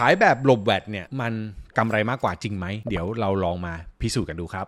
ขายแบบหลบแวดเนี่ยมันกำไรมากกว่าจริงไหม เดี๋ยวเราลองมาพิสูจน์กันดูครับ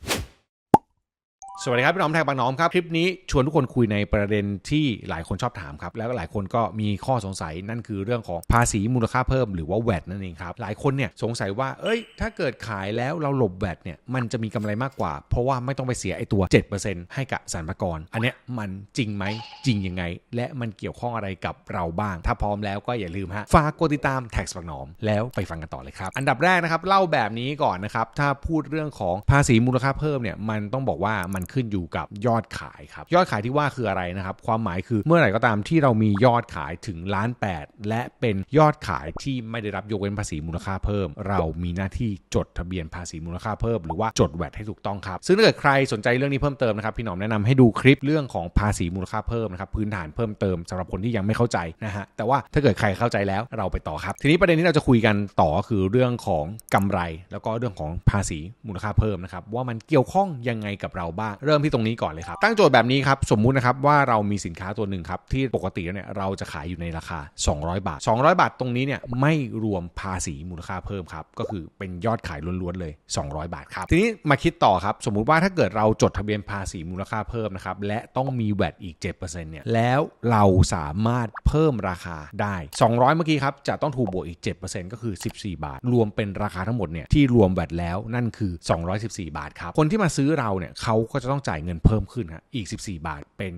สวัสดีครับพี่น้องแทงบางน้อมครับคลิปนี้ชวนทุกคนคุยในประเด็นที่หลายคนชอบถามครับ แล้วก็หลายคนก็มีข้อสงสัยนั่นคือเรื่องของภาษีมูลค่าเพิ่มหรือว่าแวดนั่นเองครับหลายคนเนี่ยสงสัยว่า เอ้ย ถ้าเกิดขายแล้วเราหลบแวดเนี่ยมันจะมีกำไรมากกว่า เพราะว่าไม่ต้องไปเสียไอตัว 7%ให้กับสรรพากรอันเนี้ยมันจริงไหมจริงยังไง และมันเกี่ยวข้องอะไรกับเราบ้าง ถ้าพร้อมแล้วก็อย่าลืมฮะฝากกดติดตามแท็กสปักหนอมแล้วไปฟังกันต่อเลยครับอันดับแรกนะครับเล่าแบบนี้ก่อนนะครับถ้าพูดเรื่องของภาษีมูลค่าเพิ่มเนี่ยมันต้องบอกว่ามันขึ้นอยู่กับยอดขายครับ ยอดขายที่ว่าคืออะไรนะครับ ความหมายคือเมื่อไหร่ก็ตามที่เรามียอดขายถึงล้าน8และเป็นยอดขายที่ไม่ได้รับยกเว้นภาษีมูลค่าเพิ่ม เรามีหน้าที่จดทะเบียนภาษีมูลค่าเพิ่มหรือว่าจดแวดให้ถูกต้องครับ ซึ่งถ้าเกิดใครสนใจเรื่องนี้เพิ่มเติมนะครับพี่หนอมแนะนำให้ดูคลิปเรื่องของภาษีมูลค่าเพิ่มนะครับพื้นฐานเพิ่มเติมสำหรับคนที่ยังไม่เข้าใจนะฮะแต่ว่าถ้าเกิดใครเข้าใจแล้วเราไปต่อครับ ทีนี้ประเด็นที่เราจะคุยกันต่อคือเรื่องของกำไร แล้วก็เรื่องของภาษีมูลค่าเพิ่มนะครับว่ามันเกี่ยวข้องยังไงกับเราบ้างเริ่มที่ตรงนี้ก่อนเลยครับ ตั้งโจทย์แบบนี้ครับ สมมุตินะครับว่าเรามีสินค้าตัวหนึ่งครับ ที่ปกติแล้วเนี่ยเราจะขายอยู่ในราคา 200 บาท 200 บาทตรงนี้เนี่ยไม่รวมภาษีมูลค่าเพิ่มครับ ก็คือเป็นยอดขายล้วนๆเลย 200 บาทครับ ทีนี้มาคิดต่อครับ สมมุติว่าถ้าเกิดเราจดทะเบียนภาษีมูลค่าเพิ่มนะครับ และต้องมีแวดอีก 7%เนี่ย แล้วเราสามารถเพิ่มราคาได้ 200 เมื่อกี้ครับ จะต้องถูกบวกอีก 7%ก็คือ 14 บาท รวมเป็นราคาทั้งหมดเนี่ยที่รวมแวดแล้วนั่นคือ 214 บาทครับ คนที่มาซื้อเราเนี่ยเขาก็จะต้องจ่ายเงินเพิ่มขึ้นฮะอีก 14 บาทเป็น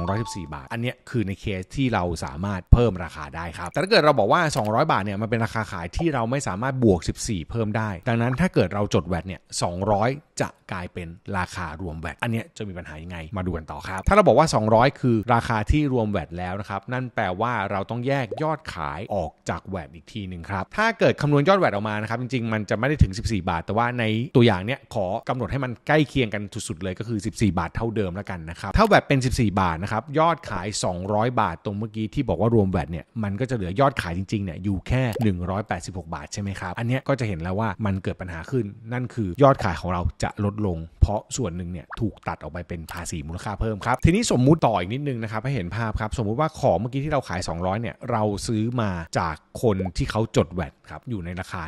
214 บาท อันเนี้ยคือในเคสที่เราสามารถเพิ่มราคาได้ครับ แต่ถ้าเกิดเราบอกว่า 200 บาทเนี่ยมันเป็นราคาขายที่เราไม่สามารถบวก 14 เพิ่มได้ ดังนั้นถ้าเกิดเราจดแวดเนี่ย200 จะ กลายเป็นราคารวมแวดอันเนี้ยจะมีปัญหายังไงมาดูกันต่อครับ ถ้าเราบอกว่า 200 คือราคาที่รวมแวดแล้วนะครับ นั่นแปลว่าเราต้องแยกยอดขายออกจากแวดอีกทีหนึ่งครับ ถ้าเกิดคำนวณยอดแวดออกมานะครับ จริงๆ มันจะไม่ได้ถึง 14 บาท แต่ว่าในตัวอย่างเนี้ยขอกำหนดให้มันใกล้เคียงกันสุดๆเลยก็คือ 14 บาทเท่าเดิมแล้วกันนะครับถ้าแวดเป็น 14 บาทนะครับยอดขาย 200 บาท ตรงเมื่อกี้ที่บอกว่ารวมแวดเนี่ยมันก็จะเหลือยอดขายจริงๆเนี่ยอยู่แค่ 186 บาทใช่ไหมครับอันเนี้ยก็จะเห็นแล้วว่ามันเกิดปัญหาขึ้น นั่นคือยอดขายของเราจะลดลง เพราะส่วนหนึ่งเนี่ยถูกตัดออกไปเป็นภาษีมูลค่าเพิ่มครับ ทีนี้สมมุติต่ออีกนิดนึงนะครับให้เห็นภาพครับ สมมุติว่าของเมื่อกี้ที่เราขาย 200เนี่ยเราซื้อมาจากคนที่เขาจดแวดครับอยู่ในราคา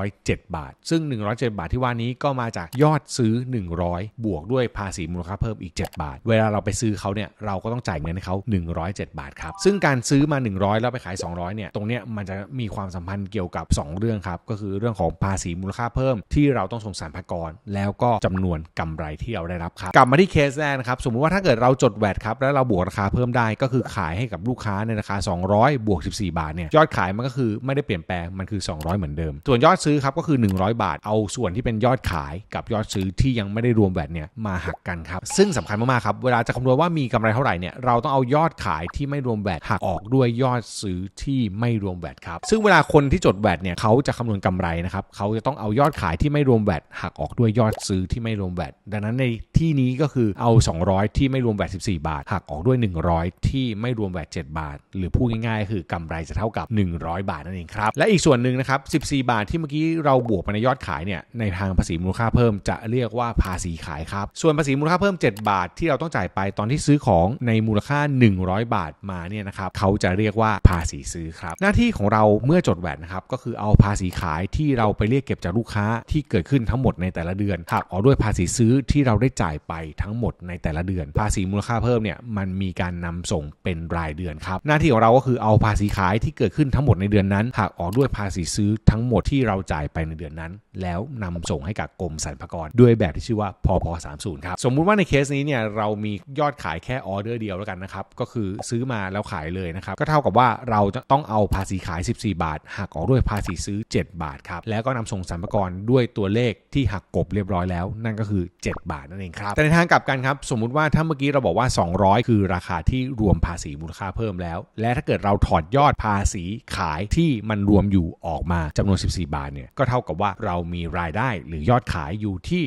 107 บาท ซึ่ง 107 บาทที่ว่านี้ก็มาจากยอดซื้อ 100 บวกด้วยภาษีมูลค่าเพิ่มอีก 7 บาท เวลาเราไปซื้อเขาเนี่ยเราก็ต้องจ่ายเงินให้เขา107 บาทครับซึ่งการซื้อมา 100 แล้วไปขาย 200เนี่ยตรงเนี้ยมันจะมีความสัมพันธ์เกี่ยวกับ 2 เรื่องครับก็คือเรื่องของภาษีมูลค่าเพิ่มที่เราต้องส่งสรรพากรแล้วก็จำนวนกำไรที่เราได้รับครับ กลับมาที่เคสแรกนะครับ สมมุติว่าถ้าเกิดเราจดแวดครับแล้วเราบวกราคาเพิ่มได้ก็คือขายให้กับลูกค้าในราคา 200 บวก 14 บาทเนี่ยยอดขายมันก็คือไม่ได้เปลี่ยนแปลงมันคือ 200 เหมือนเดิม ส่วนยอดซื้อครับก็คือ 100 บาท เอาส่วนที่เป็นยอดขายกับยอดซื้อที่ยังไม่ได้รวมแวดเนี่ยมาหักกันครับซึ่งสำคัญมากๆครับเวลาจะคำนวณว่ามีกำไรเท่าไหร่เนี่ยเราต้องเอายอดขายที่ไม่รวมแวดหักออกด้วยยอดซื้อที่ไม่รวมแวดครับซึ่งเวลาคนที่จดแวดเนี่ยเขาจะคำนวณกำไรนะครับเขาจะต้องเอายอดขายที่ไม่รวมแวดหักออกด้วยยอดซื้อที่ไม่รวมแวดดังนั้นในที่นี้ก็คือเอา 200 ที่ไม่รวมแวด14 บาท หักออกด้วย 100 ที่ไม่รวมแวด7บาท หรือพูดง่ายๆ คือกำไรจะเท่ากับ 100 บาทนั่นเองครับ และอีกส่วนหนึ่งนะครับ 14 บาทที่เมื่อกี้เราบวกไปในยอดขายเนี่ยในทางภาษีมูลค่าเพิ่มจะเรียกว่าภาษีขายครับ ส่วนภาษีมูลค่าเพิ่ม 7 บาท ที่เราต้องจ่ายไปตอนที่ซื้อของในมูลค่า 100 บาทมาเนี่ยนะครับเขาจะเรียกว่าภาษีซื้อครับหน้าที่ของเราเมื่อจดแวดนะครับก็คือเอาภาษีขายที่เราไปเรียกเก็บจากลูกค้าที่เกิดขึ้นทั้งหมดในแต่ละเดือนหักออกด้วยภาษีซื้อที่เราได้จ่ายไปทั้งหมดในแต่ละเดือน ภาษีมูลค่าเพิ่มเนี่ยมันมีการนำส่งเป็นรายเดือนครับ หน้าที่ของเราก็คือเอาภาษีขายที่เกิดขึ้นทั้งหมดในเดือนนั้นหักออกด้วยภาษีซื้อทั้งหมดที่เราจ่ายไปในเดือนนั้น แล้วนำส่งให้กับกรมสรรพากรด้วยแบบที่ชื่อว่าพพ30ครับสมมุติว่าในเคสนี้เนี่ยเรามียอดขายแค่ออเดอร์เดียวแล้วกันนะครับก็คือซื้อมาแล้วขายเลยนะครับก็เท่ากับว่าเราจะต้องเอาภาษีขาย 14 บาทหักออกด้วยภาษีซื้อ 7 บาทครับแล้วก็นำส่งสรรพากรด้วยตัวเลขที่หักกบเรียบร้อยแล้วนั่นก็คือ 7 บาทนั่นเองครับ แต่ในทางกลับกันครับ สมมุติว่าถ้าเมื่อกี้เราบอกว่า 200 คือราคาที่รวมภาษีมูลค่าเพิ่มแล้ว และถ้าเกิดเราถอดยอดภาษีขายที่มันรวมอยู่ออกมาจำนวน 14 บาทเนี่ยก็เท่ากับว่าเรามีรายได้หรือยอดขายอยู่ที่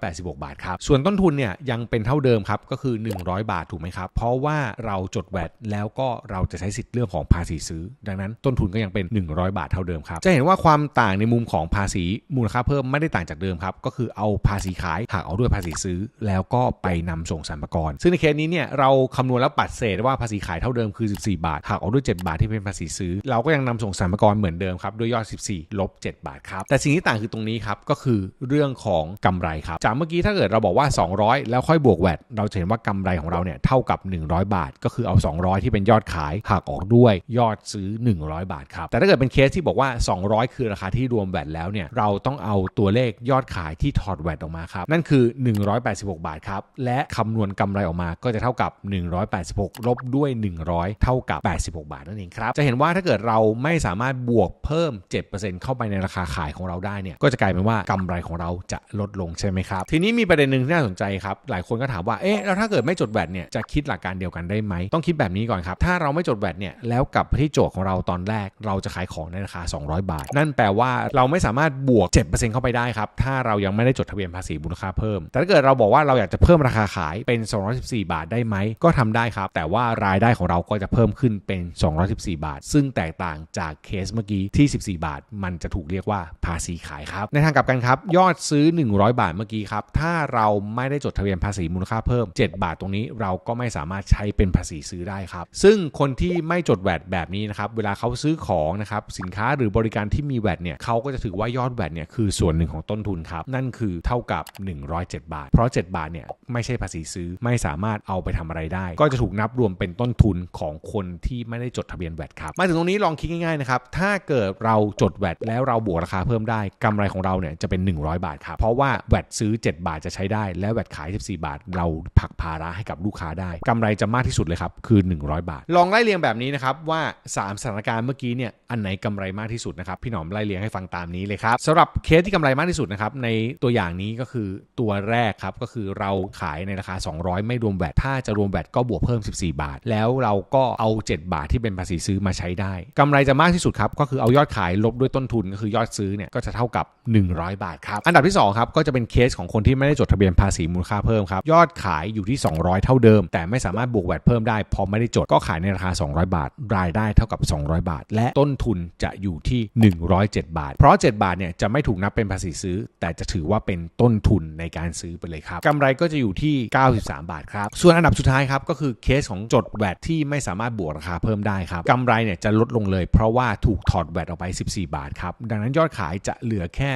186 บาทครับส่วนต้นทุนเนี่ยยังเป็นเท่าเดิมครับก็คือ 100 บาทถูกไหมครับ เพราะว่าเราจดแวดแล้วก็เราจะใช้สิทธิ์เรื่องของภาษีซื้อ ดังนั้นต้นทุนก็ยังเป็น 100 บาทเท่าเดิมครับจะเห็นว่าความต่างในมุมของภาษีมูลค่าเพิ่มไม่ได้ต่างจากเดิมครับก็คือเอาภาษีขายหักออกด้วยภาษีซื้อ แล้วก็ไปนำส่งสรรพากร ซึ่งในเคสนี้เนี่ยเราคำนวณแล้วปัดเศษว่าภาษีขายเท่าเดิมคือ 14 บาทหักออกด้วย 7 บาทที่เป็นภาษีซื้อ เราก็ยังนำส่งสรรพากรเหมือนเดิมครับด้วยยอด 14 ลบ 7 บาทครับ แต่สิ่งที่ต่างคือตรงนี้ครับก็คือเรื่องของกำไรครับ จากเมื่อกี้ถ้าเกิดเราบอกว่า 200 แล้วค่อยบวกแวดเราจะเห็นว่ากำไรของเราเนี่ยเท่ากับ 100 บาท ก็คือเอา 200 ที่เป็นยอดขายหักออกด้วยยอดซื้อ 100 บาทครับแต่ถ้าเกิดเป็นเคสที่บอกว่า 200 คือราคาที่รวมแวดแล้วเนี่ยเราต้องเอาตัวเลขยอดขายที่ถอดแวดออกมาครับ นั่นคือ 186 บาทครับ และคำนวณกำไรออกมาก็จะเท่ากับ 186 ลบด้วย 100 เท่ากับ 86 บาทนั่นเองครับ จะเห็นว่าถ้าเกิดเราไม่สามารถบวกเพิ่ม 7%เข้าไปในราคาขายของเราได้เนี่ย ก็จะกลายเป็นว่ากำไรของเราจะลดลงใช่ไหมครับ ทีนี้มีประเด็นหนึ่งที่น่าสนใจครับ หลายคนก็ถามว่า เอ๊ะ แล้วถ้าเกิดไม่จดแวดเนี่ย จะคิดหลักการเดียวกันได้ไหม ต้องคิดแบบนี้ก่อนครับ ถ้าเราไม่จดแวดเนี่ย แล้วกลับไปที่โจทย์ของเราตอนแรก เราจะขายของในราคา 200 บาท นั่นแปลว่าเราไม่สามารถบวก 7%เข้าไปได้ครับ ถ้าเรายังไม่ได้จดทะเบียนภาษีมูลค่าเพิ่ม แต่ถ้าเกิดเราบอกว่าเราอยากจะเพิ่มราคาขายเป็น 214 บาทได้ไหม ก็ทำได้ครับ แต่ว่ารายได้ของเราก็จะเพิ่มขึ้นเป็น 214 บาท ซึ่งแตกต่างจากเคสเมื่อกี้ที่ 14 บาท มันจะถูกเรียกว่าภาษีขายครับ ในทางกลับกันครับ ยอดซื้อ 100 บาทเมื่อกี้ครับ ถ้าเราไม่ได้จดทะเบียนภาษีมูลค่าเพิ่ม 7 บาทตรงนี้เราก็ไม่สามารถใช้เป็นภาษีซื้อได้ครับ ซึ่งคนที่ไม่จดแวดแบบนี้นะครับ เวลาเขาซื้อของนะครับ สินค้าหรือบริการที่มีแวดเนี่ย เขาก็จะถือว่ายอดแวดเนี่ยคือส่วนหนึ่งของต้นทุนครับ นั่นคือเท่ากับ 107 บาท เพราะ 7 บาทเนี่ยไม่ใช่ภาษีซื้อไม่สามารถเอาไปทำอะไรได้ ก็จะถูกนับรวมเป็นต้นทุนของคนที่ไม่ได้จดทะเบียนแวดครับมาถึงตรงนี้ลองคิดง่ายๆนะครับถ้าเกิดเราจดแวดแล้วเราบวกราคาเพิ่มได้กำไรของเราเนี่ยจะเป็น 100 บาทครับเพราะว่าแวดซื้อ 7 บาทจะใช้ได้ และแวดขาย 14 บาท เราผักภาระให้กับลูกค้าได้กำไรจะมากที่สุดเลยครับคือ 100 บาท ลองไล่เรียงแบบนี้นะครับว่า 3 สถานการณ์เมื่อกี้เนี่ยอันไหนกำไรมากที่สุดนะครับพี่หนอมไล่เรียงให้ฟังตามนี้เลยครับสำหรับเคสที่กำไรมากที่สุดนะครับในตัวอย่างนี้ก็คือตัวแรกครับก็คือเราขายในราคา 200 ไม่รวมแวดถ้าจะรวมแวดก็บวกเพิ่ม 14 บาท แล้วเราก็เอา 7 บาทที่เป็นภาษีซื้อมาใช้ได้กำไรจะมากที่สุดครับก็คือเอายอดขายลบด้วยต้นทุนก็คือยอดซื้อเนี่ยก็จะเท่ากับ 100 บาทครับอันดับที่2ครับก็จะเป็นเคสของคนที่ไม่ได้จดทะเบียนภาษีมูลค่าเพิ่มครับยอดขายอยู่ที่ 200 เท่าเดิม แต่ไม่สามารถบวกแวดเพิ่มได้พอไม่ได้จดก็ขายในราคา 200 บาท รายได้เท่ากับ 200 บาท และต้นทุนจะอยู่ที่ 107 บาท เพราะ 7 บาทเนี่ยจะไม่ถูกนับเป็นภาษีซื้อ แต่จะถือว่าเป็นต้นทุนในการซื้อไปเลยครับกำไรก็จะอยู่ที่ 93 บาทครับ ส่วนอันดับสุดท้ายครับก็คือเคสของจดแวดที่ไม่สามารถบวกราคาเพิ่มได้ครับกำไรเนี่ยจะลดลงเลย เพราะว่าถูกถอดแวดออกไป 14 บาทครับดังนั้นยอดขายจะเหลือแค่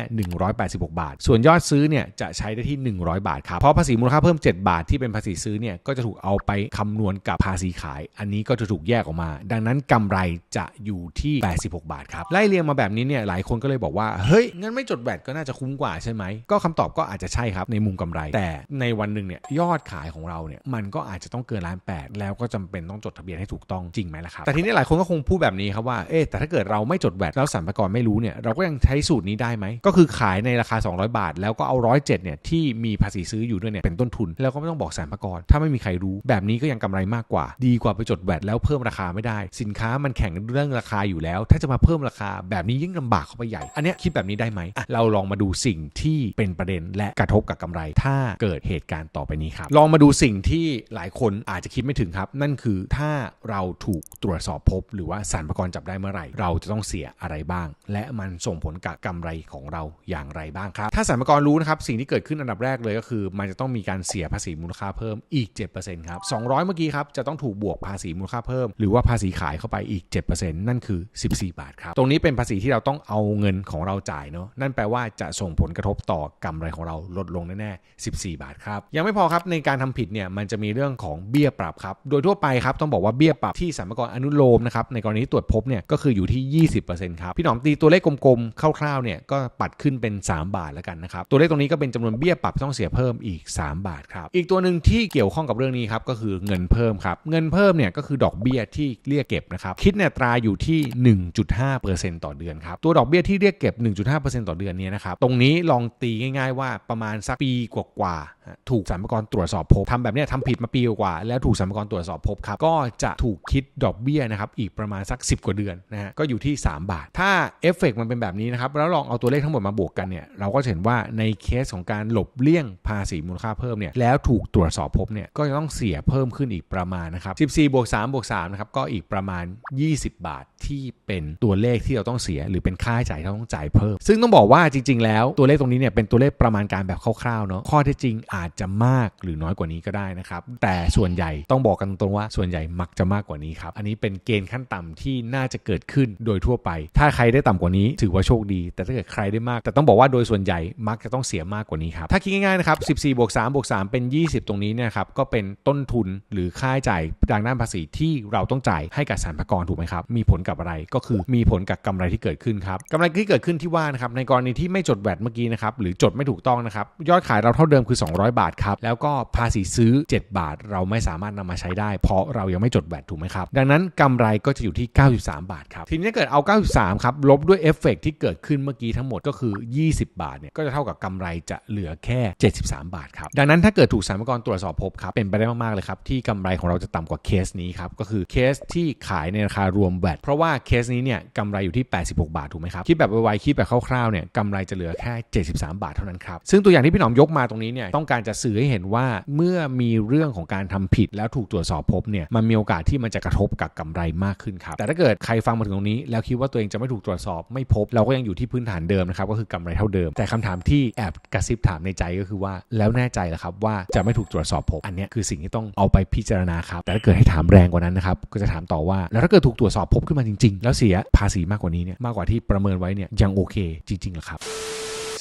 186 บาท ส่วนยอดซื้อเนี่ยจะใช้ได้ที่ 100 บาทครับเพราะภาษีมูลค่าเพิ่ม 7 บาทที่เป็นภาษีซื้อเนี่ยก็จะถูกเอาไปคำนวณกับภาษีขาย อันนี้ก็จะถูกแยกออกมา ดังนั้นกำไรจะอยู่ที่ 86 บาทครับไล่เรียงมาแบบนี้เนี่ยหลายคนก็เลยบอกว่าเฮ้ยงั้นไม่จดแวดก็น่าจะคุ้มกว่าใช่ไหมก็คำตอบก็อาจจะใช่ครับในมุมกำไร แต่ในวันหนึ่งเนี่ยยอดขายของเราเนี่ยมันก็อาจจะต้องเกินล้านแปดแล้วก็จำเป็นต้องจดทะเบียนให้ถูกต้องจริงไหมล่ะครับแต่ทีนี้หลายคนก็คงพูดแบบนี้ครับว่าเอ๊แต่ถ้าเกิดเราไม่จดแวดแล้วสรรพากรไม่รู้เนี่ยเราก็ยังใช้สูตรนี้ได้ไหมก็คือขายในราคา 200 บาท แล้วก็เอา107เเนี่ยที่มีภาษีซื้ออยู่ด้วยเนี่ยเป็นต้นทุน แล้วก็ไม่ต้องบอกสรรพากรถ้าไม่มีใครรู้แบบนี้ก็ยังกำไรมากกว่า ดีกว่าไปจดแวดแล้วเพิ่มราคาไม่ได้ สินค้ามันแข่งเรื่องราคาอยู่แล้ว ถ้าจะมาเพิ่มราคาแบบนี้ยิ่งลำบากเข้าไปใหญ่ อันนี้คิดแบบนี้ได้ไหมเราลองมาดูสิ่งที่เป็นประเด็นและกระทบกับกำไร ถ้าเกิดเหตุการณ์ต่อไปนี้ครับ ลองมาดูสิ่งที่หลายคนอาจจะคิดไม่ถึงครับ นั่นคือถ้าเราถูกตรวจสอบพบ หรือว่าสารปรพากรจับได้เมื่อไหร่ เราจะต้องเสียอะไรบ้าง และมันส่งผลกับกำไรของเราอย่างไรบ้างครับ ถ้าสารปรพากรรู้นะครับสิ่งที่เกิดขึ้นอันดับแรกเลยก็คือ มันจะต้องมีการเสียภาษีมูลค่าเพิ่มอีก 7%ครับ200 เมื่อกี้ครับจะต้องถูกบวกภาษีมูลค่าเพิ่ม หรือว่าภาษีขายเข้าไปอีก 7%นั่นคือ 14 บาทครับตรงนี้เป็นภาษีที่เราต้องเอาเงินของเราจ่ายเนาะนั่นแปลว่าจะส่งผลกระทบต่อกำไรของเราลดลงแน่ๆ14 บาทครับ ยังไม่พอครับในการทำผิดเนี่ยมันจะมีเรื่องของเบี้ยปรับครับ โดยทั่วไปครับต้องบอกว่าเบี้ยปรับที่สรรพากรอนุโลมนะครับในกรณีตรวจพบเนี่ยก็คืออยู่ที่ 20%ครับ พี่หนอมตีตัวเลขกลมๆคร่าวๆเนี่ยก็ปัดขึ้นเป็น 3 บาทแล้วกันนะครับ ตัวเลขตรงนี้ก็เป็นจำนวนเบี้ยปรับต้องเสียเพิ่มอีก 3 บาทครับ อีกตัวหนึ่งที่เกี่ยวข้องกับเรื่องนี้ครับก็คือเงินเพิ่มครับ เงินเพิ่มเนี่ยก็คือดอกเบี้ยที่เรียกเก็บนะครับคิดเนี่ยตราอยู่ที่ 1.5%ต่อเดือนครับตัวดอกเบี้ยที่เรียกเก็บ 1.5%ต่อเดือนเนี่ยนะครับตรงนี้ลองตีง่ายๆว่าประมาณสักปีกว่าๆถูกสรรพากรตรวจสอบพบทำแบบนี้ทำผิดมาปีกว่าแล้วถูกสรรพากรตรวจสอบพบครับ ก็จะถูกคิดดอกเบี้ยนะครับอีกประมาณสัก 10 กว่าเดือนนะฮะก็อยู่ที่ 3 บาท ถ้าเอฟเฟกมันเป็นแบบนี้นะครับแล้วลองเอาตัวเลขทั้งหมดมาบวกกันเนี่ยเราก็เห็นว่าในเคสของการหลบเลี่ยงภาษีมูลค่าเพิ่มเนี่ยแล้วถูกตรวจสอบพบเนี่ยก็จะต้องเสียเพิ่มขึ้นอีกประมาณนะครับ14บวก3บวก3นะครับก็อีกประมาณ 20 บาทที่เป็นตัวเลขที่เราต้องเสีย หรือเป็นค่าใช้จ่ายที่เราต้องจ่ายเพิ่ม ซึ่งต้องบอกว่าจริง ๆ แล้วตัวเลขตรงนี้เนี่ยเป็นตัวเลขประมาณการแบบคร่าวๆเนาะข้อเท็จจริงอาจจะมากหรือน้อยกว่านี้ก็ได้นะครับ แต่ส่วนใหญ่ต้องบอกกันตรงๆว่าส่วนใหญ่มักจะมากกว่านี้ครับ อันนี้เป็นเกณฑ์ขั้นต่ำที่น่าจะเกิดขึ้นโดยทั่วไป ถ้าใครได้ต่ำกว่านี้ถือว่าโชคดี แต่ถ้าเกิดใครได้มาก แต่ต้องบอกว่าโดยส่วนใหญ่มักจะต้องเสียมากกว่านี้ครับ ถ้าคิดง่ายๆนะครับ14บวก3บวก3เป็น 20 ตรงนี้เนี่ยครับก็เป็นต้นทุนหรือค่าใช้จ่ายทางด้านภาษีที่เราต้องจ่ายให้กับสรรพากรถูกไหมครับ มีผลกับอะไรก็คือมีผลกับกำไรที่เกิดขึ้นครับกำไรที่เกิดขึ้นที่ว่านะครับในกรณีที่ไม่จดแวดเมื่อกี้นะครับหรือจดไม่ถูกต้องนะครับ ยอดขายเราเท่าเดิมคือ 200 บาทครับ แล้วก็ภาษีซื้อ 7 บาท เราไม่สามารถนำมาใช้ได้ เพราะเรายังไม่จดแวดถูกไหมครับ ดังนั้นกำไรก็จะอยู่ที่ 93 บาทครับ ทีนี้เกิดเอา 93 ครับลบด้วยเอฟเฟกที่เกิดขึ้นเมื่อกี้ทั้งหมดก็คือ 20 บาทเนี่ยก็จะเท่ากับกำไรจะเหลือแค่ 73 บาทครับดังนั้นถ้าเกิดถูกสรรพากรตรวจสอบพบครับเป็นไปได้มากๆเลยครับที่กำไรของเราจะต่ำกว่าเคสนี้ครับก็คือเคสที่ขายในราคารวมแวดเพราะว่าเคสนี้เนี่ยกำไรอยู่ที่ 86 บาทถูกไหมครับคิดแบบไวๆคิดแบบคร่าวๆเนี่ยกำไรจะเหลือแค่ 73 บาทเท่านั้นครับซึ่งตัวอย่างที่พี่หนอมยกมาตรงนี้เนี่ยต้องการจะสื่อให้เห็นว่าเมื่อมีเรื่องของการทำผิดแล้วถูกตรวจสอบพบเนี่ยมันมีโอกาสที่มันจะกระทบกับกำไรมากขึ้นครับแต่ถ้าเกิดใครฟังมาถึงตรงนี้ แล้วคิดว่าตัวเองจะไม่ถูกตรวจสอบไม่พบ เราก็ยังอยู่ที่พื้นฐานเดิมนะครับก็คือกำไรเท่าเดิม แต่คำถามที่แอบกระซิบถามในใจก็คือว่าแล้วแน่ใจเหรอครับว่าจะไม่ถูกตรวจสอบพบอันนี้คือสิ่งที่ต้องเอาไปพิจารณาครับแต่ถ้าเกิดให้ถามแรงกว่านั้นนะครับก็จะถามต่อว่า แล้วถ้าเกิดถูกตรวจสอบพบขึ้นมาจริง ๆ แล้วเสียภาษีมากกว่านี้เนี่ยมากกว่าที่ประเมินไว้เนี่ยยังโอเคจริงๆหรอครับ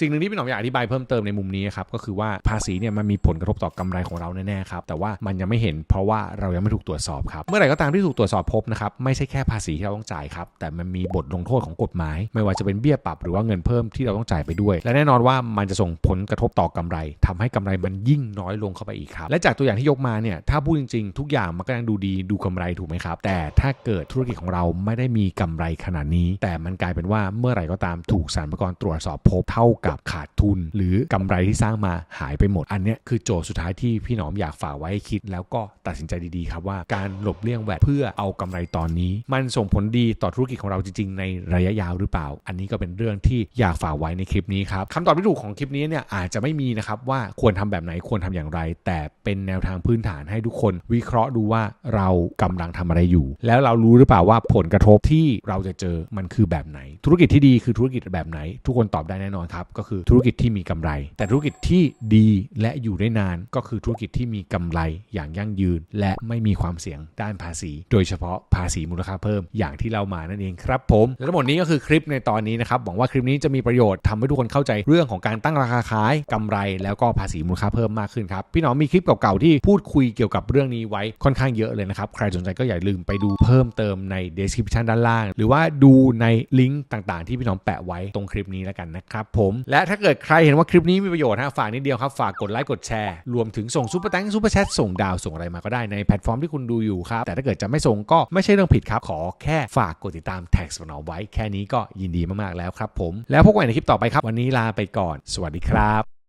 สิ่งหนึ่งที่พี่หนอมอยากอธิบายเพิ่มเติมในมุมนี้ครับก็คือว่าภาษีเนี่ยมันมีผลกระทบต่อกำไรของเราแน่ๆครับแต่ว่ามันยังไม่เห็นเพราะว่าเรายังไม่ถูกตรวจสอบครับเมื่อไหร่ก็ตามที่ถูกตรวจสอบพบนะครับไม่ใช่แค่ภาษีที่เราต้องจ่ายครับแต่มันมีบทลงโทษของกฎหมาย ไม่ว่าจะเป็นเบี้ยปรับหรือว่าเงินเพิ่มที่เราต้องจ่ายไปด้วย และแน่นอนว่ามันจะส่งผลกระทบต่อกำไรทำให้กำไรมันยิ่งน้อยลงเข้าไปอีกครับและจากตัวอย่างที่ยกมาเนี่ยถ้าพูดจริงๆ ทุกอย่างมันก็ยังดูดีดูกำไรถูกไหมครับ แต่ถ้าเกิดธุรกิจของเราไม่ได้มีกำไรขนาดนี้ แต่มันกลายเป็นว่าเมื่อไหร่ก็ตามถูกสรรพากรตรวจสอบพบเท่ากับขาดทุน หรือกำไรที่สร้างมาหายไปหมด อันนี้คือโจทย์สุดท้ายที่พี่หนอมอยากฝากไว้คิด แล้วก็ตัดสินใจดีๆครับว่าการหลบเลี่ยงแวดเพื่อเอากำไรตอนนี้ มันส่งผลดีต่อธุรกิจของเราจริง ๆ ในระยะยาวหรือเปล่า อันนี้ก็เป็นเรื่องที่อยากฝากไว้ในคลิปนี้ครับคำตอบที่ถูกของคลิปนี้เนี่ยอาจจะไม่มีนะครับว่าควรทำแบบไหนควรทำอย่างไร แต่เป็นแนวทางพื้นฐานให้ทุกคน วิเคราะห์ดูว่าเรากำลังทำอะไรอยู่ แล้วเรารู้หรือเปล่าว่าผลกระทบที่เราจะเจอมันคือแบบไหน ธุรกิจที่ดีคือธุรกิจแบบไหน ทุกคนตอบได้แน่นอนครับก็คือธุรกิจที่มีกำไร แต่ธุรกิจที่ดีและอยู่ได้นานก็คือธุรกิจที่มีกำไรอย่างยั่งยืน และไม่มีความเสี่ยงด้านภาษี โดยเฉพาะภาษีมูลค่าเพิ่มอย่างที่เรามานั่นเองครับผมและทั้งหมดนี้ก็คือคลิปในตอนนี้นะครับหวังว่าคลิปนี้จะมีประโยชน์ทำให้ทุกคนเข้าใจเรื่องของการตั้งราคาขายกำไร แล้วก็ภาษีมูลค่าเพิ่มมากขึ้นครับพี่น้องมีคลิปเก่าๆที่พูดคุยเกี่ยวกับเรื่องนี้ไว้ค่อนข้างเยอะเลยนะครับใครสนใจก็อย่าลืมไปดูเพิ่มเติมใน description ด้านล่าง หรือว่าดูในลิงก์ต่างๆ ที่พี่น้องแปะไว้ตรงคลิปนี้แล้วกันนะครับผมและถ้าเกิดใครเห็นว่าคลิปนี้มีประโยชน์ฮะฝากนิดเดียวครับ ฝากกดไลค์กดแชร์ รวมถึงส่งซูเปอร์แตงซูเปอร์แชทส่งดาวส่งอะไรมาก็ได้ในแพลตฟอร์มที่คุณดูอยู่ครับ แต่ถ้าเกิดจะไม่ส่งก็ไม่ใช่เรื่องผิดครับ ขอแค่ฝากกดติดตามแท็กสปนอไว้แค่นี้ก็ยินดีมากๆแล้วครับผมแล้วพบกันในคลิปต่อไปครับ วันนี้ลาไปก่อน สวัสดีครับ